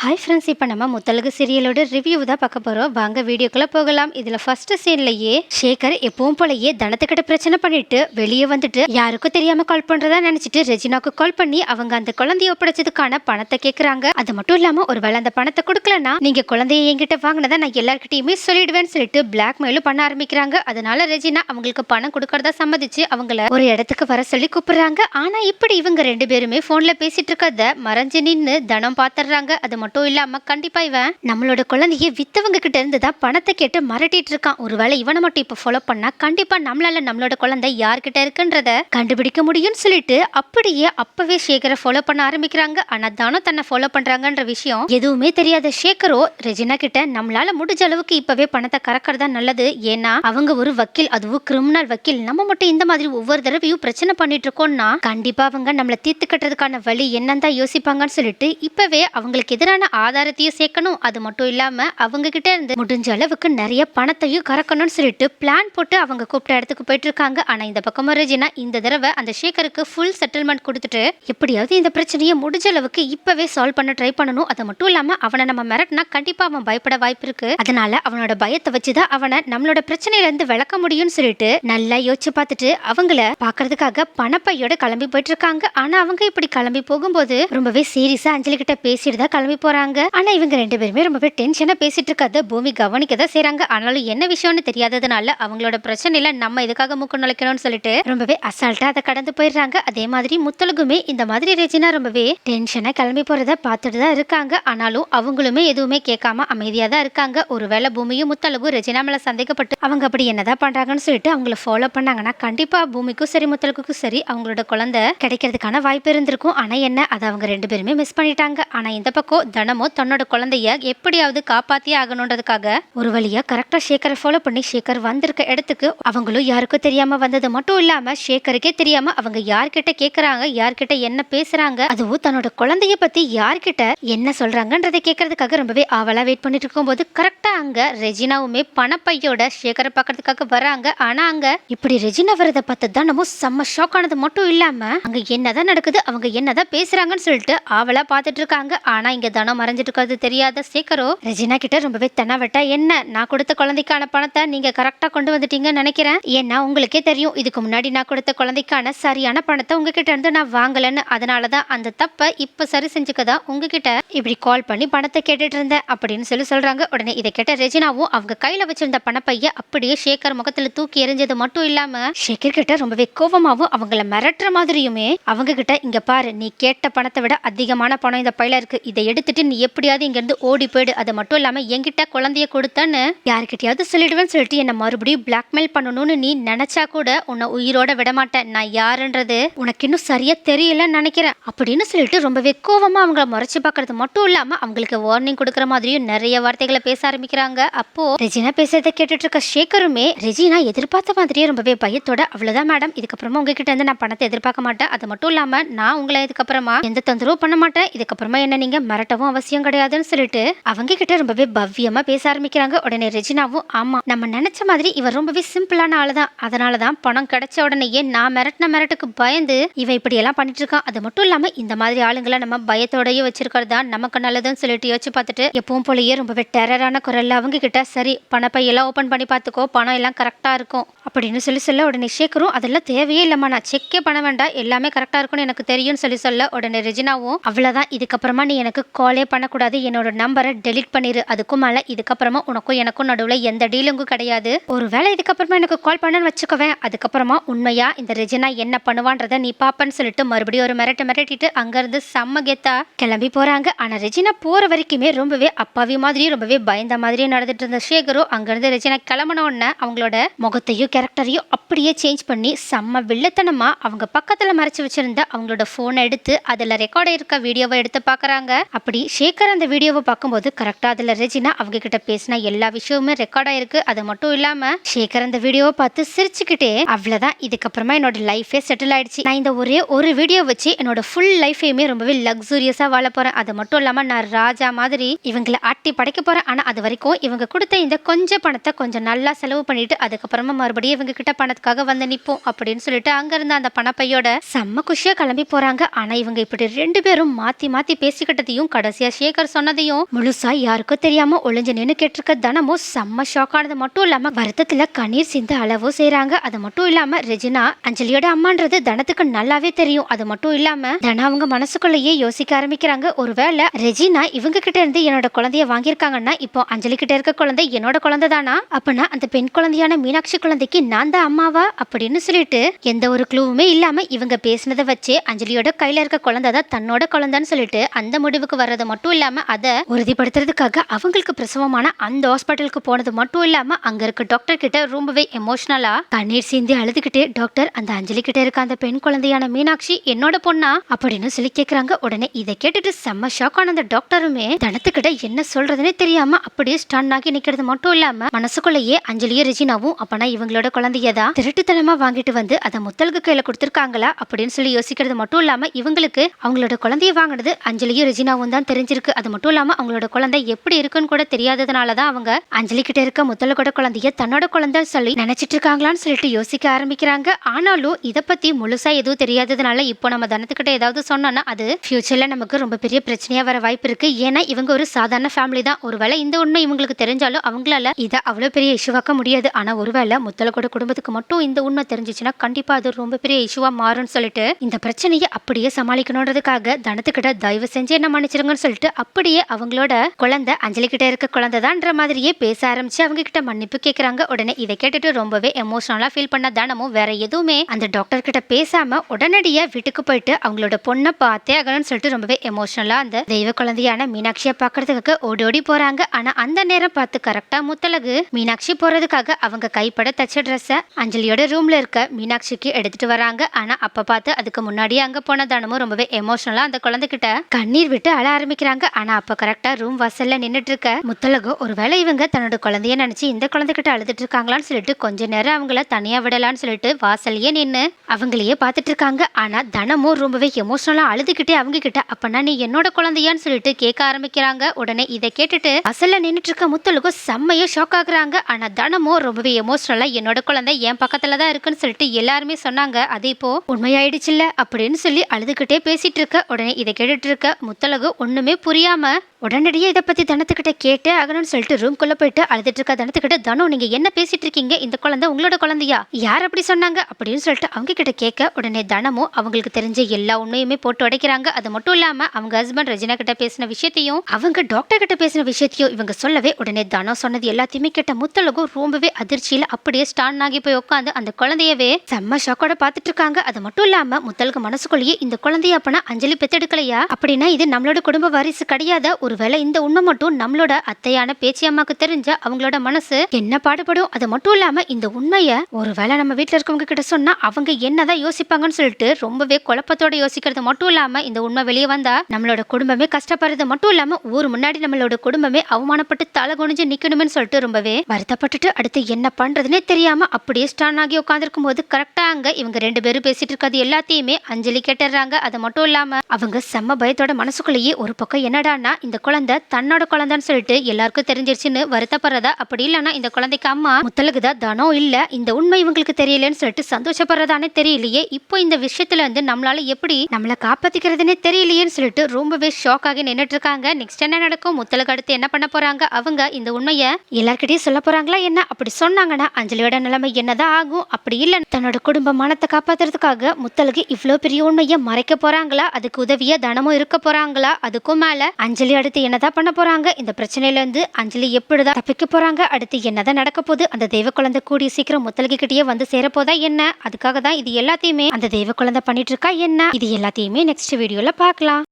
Hi friends இப்போ நம்ம Muthazhagu சீரியலோட review தான் பார்க்க போகிறோம் வாங்க வீடியோக்குள்ளே போகலாம். இதில் ஃபர்ஸ்ட் சீன்லயே சேகர் எப்பவும் போலயே தனத்துக்கிட்ட பிரச்சனை பண்ணிட்டு வெளியே வந்துட்டு யாருக்கும் தெரியாமல் கால் பண்ணுறதா நினச்சிட்டு ரெஜினாக்கு கால் பண்ணி அவங்க அந்த குழந்தைய ஒப்படைச்சதுக்கான பணத்தை கேட்குறாங்க அது மட்டும் இல்லாமல் ஒரு வேளை அந்த பணத்தை கொடுக்கலன்னா நீங்கள் குழந்தைய என்கிட்ட வாங்கினதை நான் எல்லாருக்கிட்டையுமே சொல்லிடுவேன்னு சொல்லிட்டு பிளாக்மெயிலும் பண்ண ஆரம்பிக்கிறாங்க. அதனால ரெஜினா அவங்களுக்கு பணம் கொடுக்கறதா சம்மதிச்சு அவங்கள ஒரு இடத்துக்கு வர சொல்லி கூப்பிடுறாங்க. ஆனால் இப்படி இவங்க ரெண்டு பேருமே ஃபோனில் பேசிட்டு இருக்கத மறைஞ்சு நின்று தனம் பார்த்துடுறாங்க அது மட்டும் இல்லாம கண்டிப்பா இவன் நம்மளோட குழந்தைய வித்தவங்க கிட்ட இருந்து தான் பணத்தை கேட்டு மிரட்டிட்டு இருக்கான். ஒருவேளை இவனை மட்டும் இப்ப ஃபாலோ பண்ணா கண்டிப்பா நம்மளால நம்மளோட குழந்தை யார்கிட்ட இருக்குன்றத கண்டுபிடிக்க முடியும்னு சொல்லிட்டு அப்படியே அப்பவே சேகரை ஃபாலோ பண்ண ஆரம்பிக்கிறாங்க. ஆனா தானம் தன்னை ஃபாலோ பண்றாங்கன்ற விஷயம் எதுவுமே தெரியாத சேகரோ ரெஜினா கிட்ட நம்மளால முடிஞ்ச அளவுக்கு இப்பவே பணத்தை கறக்கறதா நல்லது. ஏன்னா அவங்க ஒரு வக்கீல் அதுவும் கிரிமினல் வக்கீல். நம்ம மட்டும் இந்த மாதிரி ஒவ்வொரு தடவையும் பிரச்சனை பண்ணிட்டு இருக்கோம்னா கண்டிப்பா அவங்க நம்மளை தீர்த்து கட்டுறதுக்கான வழி என்னன்னு தான் யோசிப்பாங்கன்னு சொல்லிட்டு இப்பவே அவங்களுக்கு எதிரான ஆதாரத்தையும் சேர்க்கணும். அது மட்டும் இல்லாமல் அவங்ககிட்ட இருந்து முடிஞ்ச அளவுக்கு நிறைய பணத்தையும் கறக்கணும்னு சொல்லிட்டு பிளான் போட்டு அவங்க கூப்பிட்ட இடத்துக்கு போயிட்டு இருக்காங்க. ஆனால் இந்த பக்கம் ரெஜினா இந்த தடவை அந்த ஷேகருக்கு ஃபுல் செட்டில்மெண்ட் கொடுத்துட்டு எப்படியாவது இந்த பிரச்சனையை முடிஞ்ச அளவுக்கு இப்பவே சால்வ் பண்ண ட்ரை பண்ணணும். அது மட்டும் இல்லாம அவனை நம்ம மிரட்டினா கண்டிப்பா அவன் பயப்பட வாய்ப்பு இருக்கு. அதனால அவனோட பயத்தை வச்சுதான் அவனை நம்மளோட பிரச்சனையில இருந்து விளக்க முடியும்னு சொல்லிட்டு நல்லா யோசிச்சு பார்த்துட்டு அவங்கள பாக்குறதுக்காக பணப்பையோட கிளம்பி போயிட்டு இருக்காங்க. ஆனா அவங்க இப்படி கிளம்பி போகும்போது ரொம்பவே சீரியஸா அஞ்சலி கிட்ட பேசிட்டு தான் கிளம்பி போறாங்க. ஆனா இவங்க ரெண்டு பேருமே ரொம்பவே டென்ஷனா பேசிட்டு இருக்காத பூமி கவனிக்க தான் செய்யறாங்க ஆனாலும் என்ன விஷயம்னு தெரியாததுனால அவங்களோட பிரச்சனையில நம்ம இதுக்காக மூக்க நுழைக்கணும்னு சொல்லிட்டு ரொம்பவே அசால்ட்டா அதை கடந்து போயிடுறாங்க. அதே மாதிரி முத்தலகுமே இந்த மாதிரி ரெஜினா ரொம்பவே டென்ஷனா கிளம்பி போறத பார்த்துட்டு தான் இருக்காங்க. ஆனாலும் அவங்களுமே எதுவுமே கேட்காம அமைதியா தான் இருக்காங்க. ஒருவேளை பூமியும் முத்தலகும் ரெஜினா மேல சந்தேகப்பட்டு அவங்க அப்படி என்னதான் பண்றாங்கன்னு சொல்லிட்டு அவங்கள ஃபாலோ பண்ணாங்கன்னா கண்டிப்பா பூமிக்கும் சரி முத்தலகுக்கும் சரி அவங்களோட குழந்தை கிடைக்கிறதுக்கான வாய்ப்பு இருந்திருக்கும். ஆனா என்ன? அதை அவங்க ரெண்டு பேருமே மிஸ் பண்ணிட்டாங்க. ஆனா இந்த பக்கம் தனமோ தன்னோட குழந்தைய எப்படியாவது காப்பாத்தியே ஆகணுன்றதுக்காக ஒரு வழியா கரெக்டா சேகரை ஃபாலோ பண்ணி சேகர் வந்திருக்க இடத்துக்கு அவங்களும் யாருக்கும் தெரியாம வந்தது மட்டும் இல்லாம சேகருக்கே தெரியாம அவங்க யார்கிட்ட கேக்குறாங்க யார்கிட்ட என்ன பேசுறாங்க அதுவும் தன்னோட குழந்தைய பத்தி யார்கிட்ட என்ன சொல்றாங்கன்றதை கேட்கறதுக்காக ரொம்பவே ஆவலா வெயிட் பண்ணிட்டு இருக்கும்போது கரெக்டா அங்க ரெஜினாவுமே பணப்பையோட சேகரை பார்க்கறதுக்காக வராங்க. ஆனா அங்க இப்படி ரெஜினா வரத பார்த்து தான் நம்ம செம்ம ஷாக் ஆனது மட்டும் இல்லாம அங்க என்னதான் நடக்குது அவங்க என்னதான் பேசுறாங்கன்னு சொல்லிட்டு ஆவலா பாத்துட்டு இருக்காங்க. ஆனா இங்க பணம் மறைஞ்சிட்டு இருக்கிறது தெரியாத சேகரோ ரெஜினா கிட்ட ரொம்பவே தென்னவட்ட என்ன? நான் கொடுத்த குழந்தைக்கான பணத்தை நீங்க கரெக்டா கொண்டு வந்துட்டீங்கன்னு நினைக்கிறேன். ஏன்னா உங்களுக்கே தெரியும் இதுக்கு முன்னாடி நான் கொடுத்த குழந்தைக்கான சரியான பணத்தை உங்ககிட்ட இருந்து நான் வாங்கலன்னு. அதனாலதான் அந்த தப்பை இப்ப சரி செஞ்சுக்கதான் உங்ககிட்ட இப்படி கால் பண்ணி பணத்தை கேட்டுட்டு இருந்தேன் அப்படின்னு சொல்லி சொல்றாங்க. உடனே இதை கேட்ட ரெஜினாவும் அவங்க கையில வச்சிருந்த பணப்பைய அப்படியே சேகர் முகத்துல தூக்கி எறிஞ்சது மட்டும் இல்லாம சேகர் கிட்ட ரொம்பவே கோபமாவும் அவங்கள மிரட்டுற மாதிரியுமே அவங்க கிட்ட இங்க பாரு நீ கேட்ட பணத்தை விட அதிகமான பணம் இந்த பையில இருக்கு. இதை எடுத்துட்டு நீ எப்படியாவது இங்கேருந்து ஓடி போயிடு. அது மட்டும் இல்லாமல் என்கிட்ட குழந்தைய கொடுத்தான்னு யாருக்கிட்டையாவது சொல்லிடுவேன்னு சொல்லிட்டு என்ன மறுபடியும் பிளாக்மெயில் பண்ணணும்னு நீ நினைச்சா கூட உன்னை உயிரோட விட மாட்டேன். நான் யாருன்றது உனக்கு இன்னும் சரியா தெரியலன்னு நினைக்கிறேன். அப்படின்னு சொல்லிட்டு ரொம்பவே கோவமாக அவங்கள முறைச்சி பார்க்கறது மட்டும் இல்லாமல் அவங்களுக்கு வார்னிங் கொடுக்குற மாதிரியும் நிறைய வார்த்தைகளை பேச ஆரம்பிக்கிறாங்க. அப்போ ரெஜினா பேசுறதை கேட்டுட்டு இருக்க சேகருமே ரெஜினா எதிர்பார்த்த மாதிரியே ரொம்பவே பயத்தோட அவ்வளோதான் மேடம் இதுக்கப்புறமா உங்ககிட்ட இருந்து நான் பணத்தை எதிர்பார்க்க மாட்டேன். அது மட்டும் இல்லாமல் நான் உங்களை இதுக்கப்புறமா எந்த தொந்தரவும் பண்ண மாட்டேன். இதுக்கப்புறமா என்ன நீங்கள் மிரட்டவும் அவசியம் கிடையாதுன்னு சொல்லிட்டு அவங்க கிட்ட ரொம்பவே பவ்யமா பேச ஆரம்பிக்கிறாங்க. உடனே ரெஜினாவும் ஆமா நம்ம நினைச்ச மாதிரி இவர் ரொம்பவே சிம்பிளான ஆளு தான் அதனாலதான் பணம் கிடைச்ச உடனேயே நான் மிரட்டின மிரட்டுக்கு பயந்து இவன் இப்படி எல்லாம் பண்ணிட்டு இருக்கான் அது மட்டும் இல்லாம இந்த மாதிரி ஆளுங்களை நம்ம பயத்தோடயே வச்சிருக்கிறது தான் நமக்கு நல்லதுன்னு சொல்லிட்டு யோசிச்சு பார்த்துட்டு எப்பவும் போலயே ரொம்பவே டெரரான குரல்ல அவங்க கிட்ட சரி பணப்பையெல்லாம் ஓப்பன் பண்ணி பார்த்துக்கோ. பணம் எல்லாம் கரெக்டா இருக்கும். அப்படின்னு சொல்லி சொல்ல உடனே சேகரும் அதெல்லாம் தேவையே இல்லம்மா. நான் செக்கே பண்ண வேண்டாம். எல்லாமே கரெக்டா இருக்கும்னு எனக்கு தெரியும்னு சொல்லி சொல்ல உடனே ரெஜினாவும் அவ்வளவுதான். இதுக்கப்புறமா நீ எனக்கு கால் பண்ணக்கூடாது. என்னோட நம்பரை டெலீட் பண்ணிரு. அதுக்கும் மேலே இதுக்கப்புறமா உனக்கும் எனக்கும் நடுவில் எந்த டீலிங்கும் கிடையாது. ஒரு வேளை இதுக்கப்புறமா எனக்கு கால் பண்ணன்னு வச்சுக்கவேன். அதுக்கப்புறமா உண்மையா இந்த ரெஜினா என்ன பண்ணுவான்றதை நீ பாப்பன்னு சொல்லிட்டு மறுபடியும் ஒரு மிரட்டு மிரட்டிட்டு அங்கேருந்து செம்ம கெத்தா கிளம்பி போறாங்க. ஆனால் ரெஜினா போகிற வரைக்குமே ரொம்பவே அப்பாவி மாதிரியும் ரொம்பவே பயந்த மாதிரியும் நடந்துட்டு இருந்த சேகரும் அங்கேருந்து ரெஜினா கிளம்பின உடனே அவங்களோட முகத்தையும் கேரக்டரையும் அப்படியே சேஞ்ச் பண்ணி செம்ம வில்லத்தனமா அவங்க பக்கத்தில் மறைச்சி வச்சிருந்த அவங்களோட ஃபோனை எடுத்து அதில் ரெக்கார்ட் இருக்க வீடியோவை எடுத்து பார்க்குறாங்க அப்படி சேகர் அந்த வீடியோவை பார்க்கும்போது கரெக்டாக அதில் ரெஜினா அவங்க கிட்ட பேசின எல்லா விஷயமுமே ரெக்கார்ட் ஆயிருக்கு. அது மட்டும் இல்லாம சேகர் அந்த வீடியோவை பார்த்து சிரிச்சுக்கிட்டே அவ்வளவுதான். இதுக்கப்புறமா என்னோட லைஃபே செட்டில் ஆயிடுச்சு. நான் இந்த ஒரே ஒரு வீடியோ வச்சு என்னோட ஃபுல் லைஃபையுமே ரொம்பவே லக்ஸூரியஸா வாழ போறேன். அது மட்டும் இல்லாம நான் ராஜா மாதிரி இவங்களை ஆட்டி படைக்க போறேன். ஆனா அது வரைக்கும் இவங்க கொடுத்த இந்த கொஞ்சம் பணத்தை கொஞ்சம் நல்லா செலவு பண்ணிட்டு அதுக்கப்புறமா மறுபடியும் இவங்க கிட்ட பணத்துக்காக வந்து நிற்போம் அப்படின்னு சொல்லிட்டு அங்க இருந்த அந்த பணப்பையோட செம்ம குஷியா கிளம்பி போறாங்க. ஆனா இவங்க இப்படி ரெண்டு பேரும் மாத்தி மாத்தி பேசிக்கிட்டதையும் கடை கடைசியா சேகர் சொன்னதையும் முழுசா யாருக்கும் தெரியாம ஒளிஞ்சு நின்று கேட்டிருக்க தனமும் செம்ம ஷாக் ஆனது மட்டும் இல்லாம வருத்தத்துல கண்ணீர் சிந்த அளவும் செய்யறாங்க அது மட்டும் இல்லாம ரெஜினா அஞ்சலியோட அம்மான்றது தனத்துக்கு நல்லாவே தெரியும். அது மட்டும் இல்லாம தன அவங்க மனசுக்குள்ளேயே யோசிக்க ஆரம்பிக்கிறாங்க. ஒருவேளை ரெஜினா இவங்க கிட்ட இருந்து என்னோட குழந்தைய வாங்கியிருக்காங்கன்னா இப்போ அஞ்சலி கிட்ட இருக்க குழந்தை என்னோட குழந்தை தானா? அப்பனா அந்த பெண் குழந்தையான மீனாட்சி குழந்தைக்கு நான் தான் அம்மாவா? அப்படின்னு சொல்லிட்டு எந்த ஒரு க்ளூவுமே இல்லாம இவங்க பேசினதை வச்சு அஞ்சலியோட கையில இருக்க குழந்தை தான் தன்னோட குழந்தைன்னு சொல்லிட்டு அந்த முடிவுக்கு வர்றது மட்டும் இல்லாம அதை உறுதிப்படுத்துறதுக்காக அவங்களுக்கு பிரசவமான அந்த ஹாஸ்பிட்டலுக்கு போனது மட்டும் இல்லாம அங்க இருக்க டாக்டர் கிட்ட ரொம்பவே எமோஷனலா கண்ணீர் சிந்தி அழுதுகிட்டே டாக்டர் அந்த அஞ்சலி கிட்ட இருக்க அந்த பெண் குழந்தையான மீனாட்சி என்னோட பொண்ணா அப்படின்னு சொல்லி கேக்குறாங்க. உடனே இதை கேட்டுட்டு செம்ம ஷாக் ஆன அந்த டாக்டருமே தனத்துக்கிட்ட என்ன சொல்றதுன்னே தெரியாம அப்படியே ஸ்டன் ஆகி நிக்கிறது மட்டும் இல்லாம மனசுக்குள்ளேயே அஞ்சலியும் ரெஜினாவும் அப்பனா இவங்களோட குழந்தையதான் திருட்டுத்தனமா வாங்கிட்டு வந்து அதை முத்தலுக்கு கையில கொடுத்துருக்காங்களா அப்படின்னு சொல்லி யோசிக்கிறது மட்டும் இல்லாம இவங்களுக்கு அவங்களோட குழந்தைய வாங்கினது அஞ்சலியும் ரெஜினாவும் தான் தெரிஞ்சிருக்கு. அது மட்டும் இல்லாம அவங்களோட குழந்தை எப்படி இருக்குன்னு கூட தெரியாததுனால தான் அவங்க அஞ்சலி கிட்ட இருக்க முத்தலகோட குழந்தைய தன்னோட குழந்தை சொல்லி நினைச்சிட்டு இருக்காங்களான்னு சொல்லிட்டு யோசிக்க ஆரம்பிக்கிறாங்க. ஆனாலும் இதை பத்தி முழுசா எதுவும் தெரியாததுனால இப்போ நம்ம தனத்துக்கிட்ட ஏதாவது சொன்னோம்னா அது ஃபியூச்சர்ல நமக்கு ரொம்ப பெரிய பிரச்சனையா வர வாய்ப்பு இருக்கு. ஏன்னா இவங்க ஒரு சாதாரண ஃபேமிலி தான். ஒருவேளை இந்த உண்மை இவங்களுக்கு தெரிஞ்சாலும் அவங்களால இதை அவ்வளோ பெரிய இஷ்யூவாக்க முடியாது. ஆனா ஒருவேளை முத்தலகோட குடும்பத்துக்கு மட்டும் இந்த உண்மை தெரிஞ்சிச்சுன்னா கண்டிப்பா அது ரொம்ப பெரிய இஷ்யூவா மாறும்னு சொல்லிட்டு இந்த பிரச்சனையை அப்படியே சமாளிக்கணுன்றதுக்காக தனத்துக்கிட்ட தயவு செஞ்சு என்ன மன்னிச்சிருங்கன்னு சொல்லிட்டு அப்படியே அவங்களோட குழந்தை அஞ்சலி கிட்ட இருக்க குழந்தை தான்ற மாதிரியே பேச ஆரம்பிச்சு அவங்க கிட்ட மன்னிப்பு கேட்குறாங்க உடனே இதை கேட்டுட்டு ரொம்பவே எமோஷனலா ஃபீல் பண்ண தானமும் வேற எதுவுமே அந்த டாக்டர் கிட்ட பேசாம உடனடியா வீட்டுக்கு போயிட்டு அவங்களோட பொண்ணை பார்த்தே ஆகணும்னு சொல்லிட்டு ரொம்பவே எமோஷனலா அந்த தெய்வ குழந்தையான மீனாட்சியை பார்க்கறதுக்காக ஓடி ஓடி போறாங்க. ஆனா அந்த நேரம் பார்த்து கரெக்டா முத்தலகு மீனாட்சி போறதுக்காக அவங்க கைப்பட தச்ச ட்ரெஸ்ஸை அஞ்சலியோட ரூம்ல இருக்க மீனாட்சிக்கு எடுத்துட்டு வராங்க. ஆனா அப்ப பார்த்து அதுக்கு முன்னாடியே அங்க போன தானமும் ரொம்பவே எமோஷனலா அந்த குழந்தைகிட்ட கண்ணீர் விட்டு அழ ஆரம்பிக்கிறாங்க. ஆனா அப்ப கரெக்டா ரூம் வாசல்ல நின்னுட்டு இருக்க முத்தலகு ஒருவேளை இவங்க தன்னோட குழந்தைய நினைச்சு இந்த குழந்தைகிட்ட அழுதுட்டு இருக்காங்களான்னு சொல்லிட்டு கொஞ்ச நேரம் அவங்கள தனியா விடலாம்னு சொல்லிட்டு வாசல்லையே நின்று அவங்களையே பார்த்துட்டு இருக்காங்க ஆனா தனமும் ரொம்பவே எமோஷனலா அழுதுகிட்டே அவங்க கிட்ட அப்பனா நீ என்னோட குழந்தையான்னு சொல்லிட்டு கேட்க ஆரம்பிக்கிறாங்க. உடனே இதை கேட்டுட்டு அசல்ல நின்றுட்டு இருக்க முத்தலுக்கும் செம்மையா ஷாக் ஆகுறாங்க. ஆனா தனமும் ரொம்பவே எமோஷனலா என்னோட குழந்தை என் பக்கத்துல தான் இருக்குன்னு சொல்லிட்டு எல்லாருமே சொன்னாங்க. அது இப்போ உண்மையாயிடுச்சுல்ல? அப்படின்னு சொல்லி அழுதுகிட்டே பேசிட்டு இருக்க உடனே இதை கேட்டுட்டு இருக்க முத்தலகு ஒன்றுமே புரியாமல் உடனடியே இதை பற்றி தனத்துக்கிட்ட கேட்டு ஆகணும்னு சொல்லிட்டு ரூம்குள்ளே போயிட்டு அழுதுட்டுருக்கா தனத்துக்கிட்ட தனு நீங்கள் என்ன பேசிட்டு இருக்கீங்க? இந்த குழந்தை உங்களோட குழந்தையா? யார் அப்படி சொன்னாங்க? அப்படின்னு சொல்லிட்டு அவங்க கிட்ட கேட்க உடனே தனமும் அவங்களுக்கு தெரிஞ்ச எல்லா உண்மையுமே போட்டு உடைக்கிறாங்க. அது மட்டும் இல்லாமல் அவங்க ஹஸ்பண்ட் ரஜினா கிட்ட பேசின விஷயத்தையும் அவங்க டாக்டர் கிட்ட பேசின விஷயத்தையும் இவங்க சொல்லவே உடனே தனம் சொன்னது எல்லாத்தையுமே கேட்ட முத்தலகும் ரொம்பவே அதிர்ச்சியில் அப்படியே ஸ்டான் ஆகி போய் உட்காந்து அந்த குழந்தையவே செம்ம ஷாக்கோட பார்த்துட்டு இருக்காங்க. அது மட்டும் இல்லாமல் முத்தலுக்கு மனசுக்குள்ளேயே இந்த குழந்தைய அப்பனா அஞ்சலி பெத்தெடுக்கலையா? அப்படின்னா இது நம்மளோட குடும்ப வாரிசு கிடையாத? ஒருவேளை இந்த உண்மை மட்டும் நம்மளோட அத்தையான பேச்சியம்மாக்கு தெரிஞ்ச அவங்களோட மனசு என்ன பாடுபடும்? அது மட்டும் இல்லாம இந்த உண்மைய ஒருவேளை நம்ம வீட்டில் இருக்கவங்க கிட்ட சொன்னா அவங்க என்னதான் யோசிப்பாங்கன்னு சொல்லிட்டு ரொம்பவே குழப்பத்தோட யோசிக்கிறது மட்டும் இல்லாம இந்த உண்மை வெளியே வந்தா நம்மளோட குடும்பமே கஷ்டப்படுறது மட்டும் இல்லாம ஊர் முன்னாடி நம்மளோட குடும்பமே அவமானப்பட்டு தலை குனிஞ்சு நிக்கணும்னு சொல்லிட்டு ரொம்பவே வருத்தப்பட்டுட்டு அடுத்து என்ன பண்றதுன்னே தெரியாம அப்படியே ஸ்டான் ஆகி உட்காந்துருக்கும் போது கரெக்டா அங்க இவங்க ரெண்டு பேரும் பேசிட்டு இருக்கிறது எல்லாத்தையுமே அஞ்சலி கேட்டுறாங்க. அது மட்டும் இல்லாம அவங்க செம்ம பயத்தோட மனசுக்குள்ளேயே ஒரு பக்கம் என்னடான்னா இந்த குழந்தை தன்னோட குழந்தைன்னு சொல்லிட்டு எல்லாருக்கும் தெரிஞ்சிருச்சுன்னு வருத்தப்படுறதா? அப்படி இல்லைன்னா இந்த குழந்தைக்கு அம்மா முத்தலுக்கு தான் தனம் இல்ல இந்த உண்மை இவங்களுக்கு தெரியலன்னு சொல்லிட்டு சந்தோஷப்படுறதானே தெரியலையே? இப்போ இந்த விஷயத்துல வந்து நம்மளால எப்படி நம்மளை காப்பாத்திக்கிறதுனே தெரியலையேன்னு சொல்லிட்டு ரொம்பவே ஷாக் ஆகி நின்னுட்டு இருக்காங்க நெக்ஸ்ட் என்ன நடக்கும்? முத்தலுக்கு அடுத்து என்ன பண்ண போறாங்க? அவங்க இந்த உண்மையை எல்லார்கிட்டயும் சொல்ல போறாங்களா என்ன? அப்படி சொன்னாங்கன்னா அஞ்சலியோட நிலைமை என்னதான் ஆகும்? அப்படி இல்லை தன்னோட குடும்ப மனத்தை காப்பாத்துறதுக்காக முத்தலுக்கு இவ்வளோ பெரிய உண்மையை மறைக்க போறாங்களா? அதுக்கு உதவியா தனமும் இருக்க போறாங்களா? அதுக்கும் மேல அஞ்சலியோட அடுத்து என்னதான் பண்ண போறாங்க? இந்த பிரச்சனையில இருந்து அஞ்சலி எப்படிதான் தப்பிக்க போறாங்க? அடுத்து என்னதான் நடக்க போகுது? அந்த தெய்வ குழந்தை கூடிய சீக்கிரம் முத்தலுக்கு வந்து சேரப்போதா என்ன? அதுக்காக தான் இது எல்லாத்தையுமே அந்த தெய்வ குழந்தை பண்ணிட்டு இருக்கா என்ன? இது எல்லாத்தையுமே நெக்ஸ்ட் வீடியோல பார்க்கலாம்.